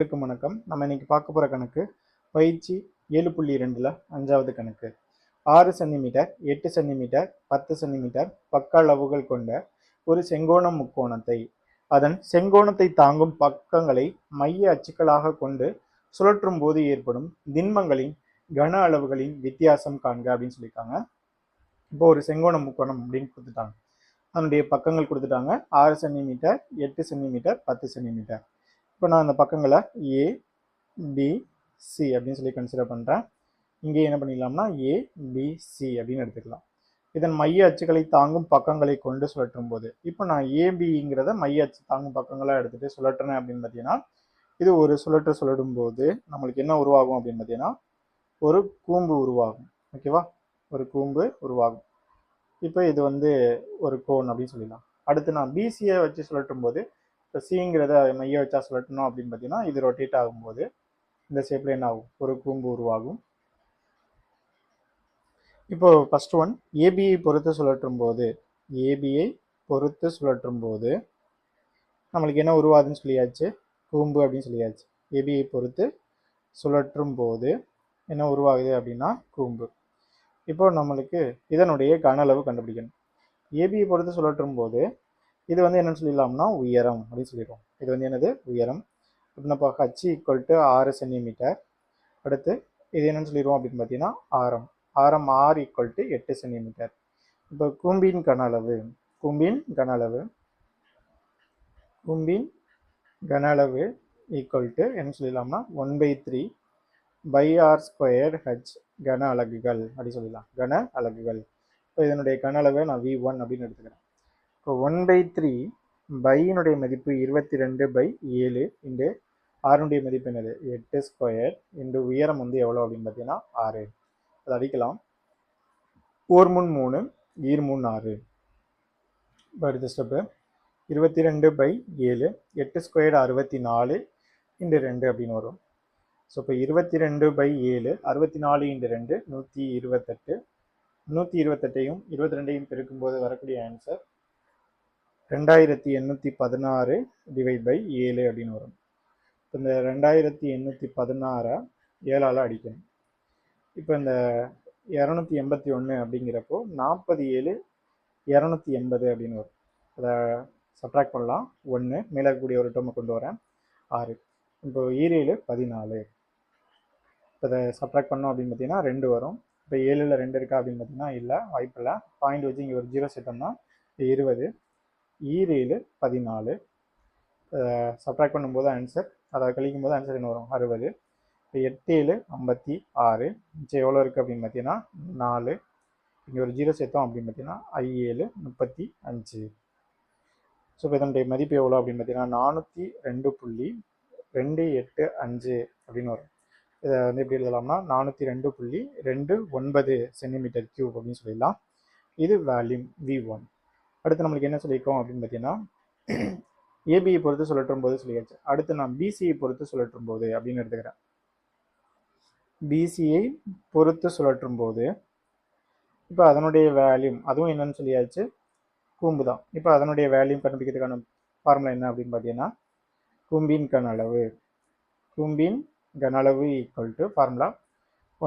வணக்கம். நம்ம இன்னைக்கு பார்க்க போகிற கணக்கு பயிற்சி ஏழு புள்ளி ரெண்டில் அஞ்சாவது கணக்கு. ஆறு சென்டிமீட்டர் எட்டு சென்டிமீட்டர் பத்து சென்டிமீட்டர் பக்க அளவுகள் கொண்ட ஒரு செங்கோண முக்கோணத்தை. அதன் செங்கோணத்தை தாங்கும் பக்கங்களை மைய அச்சுக்களாக கொண்டு சுழற்றும் போது ஏற்படும் திண்மங்களின் கன அளவுகளின் வித்தியாசம் காண்க அப்படின்னு சொல்லியிருக்காங்க. இப்போ ஒரு செங்கோண முக்கோணம் அப்படின்னு கொடுத்துட்டாங்க. அதனுடைய பக்கங்கள் கொடுத்துட்டாங்க. ஆறு சென்டிமீட்டர் எட்டு சென்டிமீட்டர் பத்து சென்டிமீட்டர். இப்போ நான் அந்த பக்கங்களை ஏ பி சி அப்படின்னு சொல்லி கன்சிடர் பண்ணுறேன் இங்கே என்ன பண்ணிக்கலாம்னா ஏ பி சி அப்படின்னு எடுத்துக்கலாம். இதன் மைய அச்சுகளை தாங்கும் பக்கங்களை கொண்டு சுழற்றும் போது இப்போ நான் ஏபிங்கிறத மைய அச்சு தாங்கும் பக்கங்களாக எடுத்துகிட்டு சுழற்றுறேன் அப்படின்னு பார்த்தீங்கன்னா இது ஒரு சுழற்று சுழடும் போது நம்மளுக்கு என்ன உருவாகும் அப்படின்னு பார்த்தீங்கன்னா ஒரு கூம்பு உருவாகும். ஓகேவா ஒரு கூம்பு உருவாகும். இப்போ இது வந்து ஒரு கோன் அப்படின்னு சொல்லிடலாம். அடுத்து நான் பிசியை வச்சு சுழற்றும் போது இப்போ சிங்கிறத மைய வச்சா சுழட்டணும் அப்படின்னு பார்த்தீங்கன்னா இது ரொட்டேட் ஆகும்போது இந்த ஷேப்பில் என்ன ஆகும்? ஒரு கூம்பு உருவாகும். இப்போ ஃபஸ்ட் ஒன் ஏபியை பொறுத்து சுழற்றும் போது ஏபியை பொறுத்து சுழற்றும் போது நம்மளுக்கு என்ன உருவாதுன்னு சொல்லியாச்சு? கூம்பு அப்படின்னு சொல்லியாச்சு. ஏபியை பொறுத்து சுழற்றும் போது என்ன உருவாகுது அப்படின்னா கூம்பு. இப்போ நம்மளுக்கு இதனுடைய கன அளவு கண்டுபிடிக்கணும். ஏபியை பொறுத்து சுழற்றும் போது இது வந்து என்னன்னு சொல்லிடலாம்னா உயரம் அப்படின்னு சொல்லிடுவோம். இது வந்து என்னது? உயரம். அப்படின்னப்போ ஹச் ஈக்குவல் டு ஆறு சென்டிமீட்டர் அடுத்து இது என்னன்னு சொல்லிடுவோம் அப்படின்னு பார்த்தீங்கன்னா ஆரம். ஆரம் ஆர் ஈக்குவல் டு எட்டு சென்டிமீட்டர் இப்போ கூம்பின் கன அளவு. கூம்பின் கன அளவு. கூம்பின் கன அளவு ஈக்குவல் டு என்ன சொல்லிடலாம்னா one by three by R square H கன அலகுகள். அப்படி சொல்லிடலாம். கன அலகுகள். இப்போ இதனுடைய கன அளவை நான் வி ஒன் அப்படின்னு எடுத்துக்கிறேன். இப்போ ஒன் பை த்ரீ பையினுடைய மதிப்பு இருபத்தி ரெண்டு பை ஏழு இண்டு ஆறுனுடைய மதிப்பு என்னது? எட்டு ஸ்கொயர் இண்டு உயரம் வந்து எவ்வளோ அப்படின்னு பார்த்தீங்கன்னா ஆறு. அதை அடிக்கலாம். ஓர் முன் மூணு ஈர் மூணு ஆறு. இப்போ அடுத்த ஸ்டெப்பு இருபத்தி ரெண்டு பை ஏழு எட்டு ஸ்கொயர் அறுபத்தி நாலு இண்டு ரெண்டு அப்படின்னு வரும். ஸோ இப்போ இருபத்தி ரெண்டு பை ஏழு அறுபத்தி நாலு இண்டு ரெண்டு நூற்றி இருபத்தெட்டு. நூற்றி இருபத்தெட்டையும் இருபத்தி ரெண்டையும் பெருக்கும்போது வரக்கூடிய ஆன்சர் ரெண்டாயிரத்தி எண்ணூற்றி பதினாறு டிவைட் பை ஏழு அப்படின்னு வரும். இப்போ இந்த ரெண்டாயிரத்தி எண்ணூற்றி பதினாறை ஏழால் அடிக்கணும். இப்போ இந்த இரநூத்தி எண்பத்தி ஒன்று அப்படிங்கிறப்போ நாற்பது ஏழு இரநூத்தி எண்பது அப்படின்னு வரும். அதை சப்ராக்ட் பண்ணலாம். ஒன்று மேலே ஒரு டோமை கொண்டு வரேன். ஆறு. இப்போ ஈரேழு பதினாலு. இப்போ இதை சப்ராக்ட் பண்ணோம் அப்படின்னு பார்த்தீங்கன்னா ரெண்டு வரும். இப்போ ஏழில் ரெண்டு இருக்கா அப்படின்னு பார்த்தீங்கன்னா இல்லை வாய்ப்பில்லை. பாயிண்ட் வச்சு இங்கே ஒரு ஜீரோ சேர்த்தோம்னா இருபது. ஈரேழு பதினாலு. சப்ராக்ட் பண்ணும்போது ஆன்சர் அதை கழிக்கும் போது ஆன்சர் என்ன வரும்? அறுபது. இப்போ எட்டு ஏழு ஐம்பத்தி ஆறு. மிச்சம் எவ்வளோ இருக்குது அப்படின்னு பார்த்தீங்கன்னா நாலு. இங்கே ஒரு ஜீரோ சேர்த்தோம் அப்படின்னு பார்த்தீங்கன்னா ஐ ஏழு முப்பத்தி அஞ்சு. ஸோ இப்போ இதனுடைய மதிப்பு எவ்வளோ அப்படின்னு பார்த்தீங்கன்னா நானூற்றி ரெண்டு புள்ளி ரெண்டு எட்டு அஞ்சு அப்படின்னு வரும். இதை வந்து எப்படி எழுதலாம்னா நானூற்றி ரெண்டு புள்ளி ரெண்டு ஒன்பது சென்டிமீட்டர் கியூப் அப்படின்னு சொல்லிடலாம். இது வேல்யூம் வி ஒன் அடுத்து நம்மளுக்கு என்ன சொல்லியிருக்கோம் அப்படின்னு பார்த்தீங்கன்னா ஏபியை பொறுத்து சுழற்றும் போது சொல்லியாச்சு. அடுத்து நான் பிசியை பொறுத்து சுழற்றும் போது அப்படின்னு எடுத்துக்கிறேன். பிசியை பொறுத்து சுழற்றும் போது இப்போ அதனுடைய வேல்யூம் அதுவும் என்னன்னு சொல்லியாச்சு? கூம்பு தான். இப்போ அதனுடைய வேல்யூம் கண்டுபிடிக்கிறதுக்கான ஃபார்முலா என்ன அப்படின்னு பார்த்தீங்கன்னா கூம்பின் கன அளவு. கூம்பின் கன அளவு equal to formula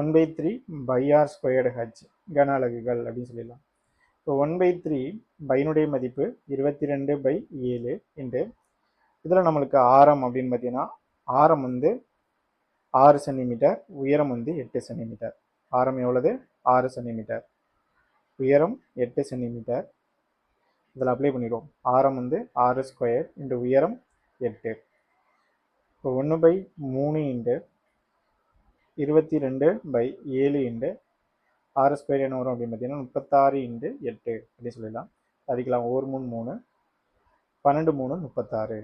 one by three by R squared H கன அலகுகள் அப்படின்னு சொல்லிடலாம். இப்போ ஒன் பை த்ரீ பையனுடைய மதிப்பு இருபத்தி ரெண்டு பை ஏழு இன்ட்டு இதில் நம்மளுக்கு ஆரம் அப்படின்னு பார்த்தீங்கன்னா ஆரம் வந்து ஆறு சென்டிமீட்டர் உயரம் வந்து எட்டு சென்டிமீட்டர் ஆரம் எவ்வளவு? ஆறு சென்டிமீட்டர் உயரம் எட்டு சென்டிமீட்டர் இதில் அப்ளை பண்ணிடுவோம். ஆரம் வந்து ஆறு ஸ்கொயர் இன்ட்டு உயரம் எட்டு. இப்போ ஒன்று பை மூணு இன்ட்டு இருபத்தி ரெண்டு பை ஏழு இன்ட்டு ஆறு ஸ்கொயர் என்ன வரும் அப்படின்னு பார்த்தீங்கன்னா முப்பத்தாறு இன்ட்டு எட்டு அப்படின்னு சொல்லிடலாம். அதுக்கெல்லாம் ஒரு மூணு மூணு பன்னெண்டு மூணு முப்பத்தாறு.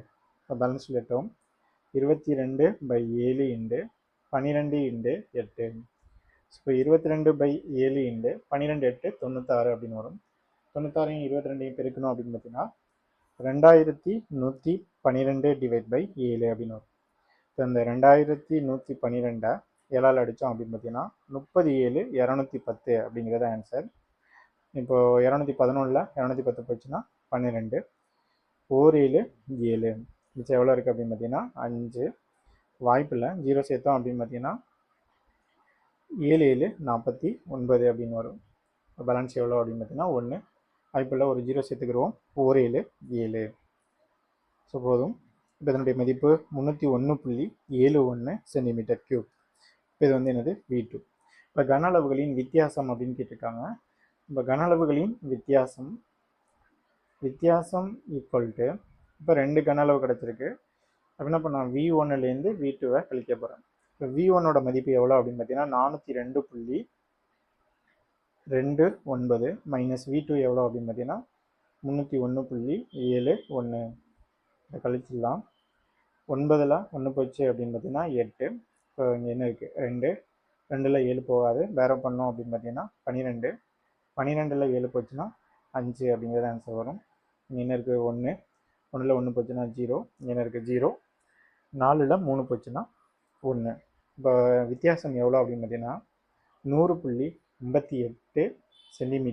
பேலன்ஸ் சொல்லிட்டோம்? இருபத்தி ரெண்டு பை ஏழு இண்டு பன்னிரெண்டு இண்டு எட்டு. இப்போ இருபத்தி ரெண்டு பை ஏழு இண்டு பன்னிரெண்டு எட்டு தொண்ணூத்தாறு அப்படின்னு வரும். தொண்ணூத்தாறையும் இருபத்தி ரெண்டையும் பெருக்கணும் அப்படின்னு பார்த்தீங்கன்னா ரெண்டாயிரத்தி நூற்றி பன்னிரெண்டு டிவைட் பை ஏழு அப்படின்னு வரும். இப்போ இந்த ரெண்டாயிரத்தி நூற்றி பன்னிரெண்டை ஏழால் அடித்தோம் அப்படின்னு பார்த்தீங்கன்னா முப்பது ஏழு இரநூத்தி பத்து அப்படிங்கிறது ஆன்சர் இப்போது இரநூத்தி பதினொன்றில் இரநூத்தி பத்து போச்சுன்னா பன்னிரெண்டு. ஓர் ஏழு. ஏழு மிச்சம் எவ்வளோ இருக்குது அப்படின்னு பார்த்தீங்கன்னா அஞ்சு. வாய்ப்பில்லை. ஜீரோ சேர்த்தோம் அப்படின்னு பார்த்தீங்கன்னா ஏழு ஏழு நாற்பத்தி ஒன்பது அப்படின்னு வரும். பேலன்ஸ் எவ்வளோ அப்படின்னு பார்த்தீங்கன்னா ஒன்று. வாய்ப்பில்லை. ஒரு ஜீரோ சேர்த்துக்கிறோம் ஓர் ஏழு. ஏழு ஸோ போதும். இப்போ இதனுடைய மதிப்பு முந்நூற்றி ஒன்று புள்ளி ஏழு ஒன்று சென்டிமீட்டர் க்யூப் இது வந்து என்னது? வி டூ இப்போ கன அளவுகளின் வித்தியாசம் அப்படின்னு கேட்டிருக்காங்க. இப்போ கன அளவுகளின் வித்தியாசம். வித்தியாசம் ஈக்குவல் டு இப்போ ரெண்டு கன அளவு கிடச்சிருக்கு. அப்போ என்ன நான் வி ஒன்னுலேருந்து வி டூவை கழிக்க போகிறேன் இப்போ வி ஒன்னோட மதிப்பு எவ்வளோ அப்படின்னு பார்த்தீங்கன்னா நானூற்றி ரெண்டு புள்ளி ரெண்டு ஒன்பது மைனஸ் வி டூ எவ்வளோ அப்படின்னு பார்த்தீங்கன்னா முந்நூற்றி ஒன்று புள்ளி ஏழு ஒன்று கழிச்சிடலாம். ஒன்பதில் ஒன்று போச்சு அப்படின்னு பார்த்தீங்கன்னா எட்டு. இங்கே என்ன இருக்குது ரெண்டு. ரெண்டில் ஏழு போகாது. வேற பண்ணோம் அப்படின்னு பார்த்தீங்கன்னா பன்னிரெண்டு பன்னிரெண்டில் ஏழு போச்சுன்னா அஞ்சு அப்படிங்கிறது ஆன்சர் வரும். இங்கே என்ன இருக்குது ஒன்று ஒன்றில் ஒன்று போச்சுன்னா ஜீரோ இங்கே என்ன இருக்குது ஜீரோ நாலில் மூணு போச்சுன்னா ஒன்று இப்போ வித்தியாசம் எவ்வளோ அப்படின்னு பார்த்தீங்கன்னா நூறு புள்ளி ஐம்பத்தி எட்டு சென்டிமீட்டர்.